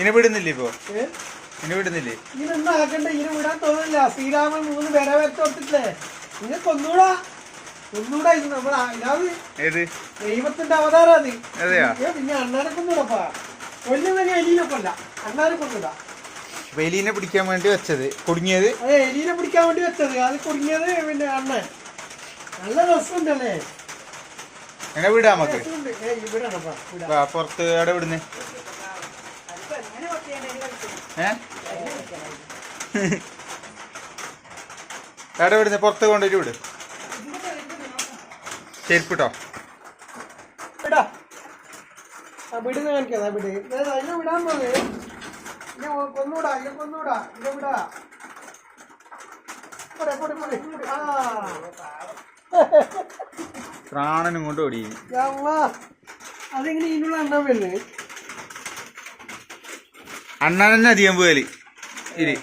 ഇനി വിടുന്നില്ലേ ഇപ്പോ? ഇനി വിടുന്നില്ലേ? ഇതിനൊന്നും ആക്കണ്ട ഇനി വിടാൻ തോന്നില്ല ശ്രീരാമൻ മൂന്ന് പേരെ വെച്ച് കൊടുത്തിട്ടില്ലേ നിങ്ങൾ കൊന്നൂടാ. കൊന്നൂടാ ഇത് നമ്മൾ ഇതാത് ഏത്? ദൈവത്തിന്റെ അവതാരം അത്. അതെയാ? പിന്നെ അണ്ണാനെ കൊന്നൂടപ്പാ. കൊല്ലുന്നതിന് എലീനെ കൊല്ല. അണ്ണാനെ കൊന്നൂടാ. വെലീനെ എലീനെ പിടിക്കാൻ വേണ്ടി വെച്ചത്. കുടുങ്ങിയത്? അതെ എലീനെ പിടിക്കാൻ വേണ്ടി വെച്ചത്. അത് കുടുങ്ങിയത് പിന്നെ അണ്ണൻ. നല്ല രസമുണ്ടല്ലേ? എങ്ങനെ വിടാ നമുക്ക്? പുറത്ത് എവിടെ വിടുന്നേ? ഏ? എവിടെ വിടുന്നേ? പുറത്ത് കൊണ്ടുപോയിട്ട് വിട്. ചെരുപ്പിട്ടോ. വിടാ. വിടുന്ന കാണിക്കാം വിട്. അതിനെ വിടാൻ കൊന്നൂടാ കൊന്നൂടാ വിടാ. പ്രാണനും കൊണ്ട് ഓടി. അതെങ്ങനെ അതിങ്ങനെ ഇതിനുള്ള എണ്ണം വരുന്നത് അണ്ണാൻ തന്നെ അധികം പോയാൽ ഇരി.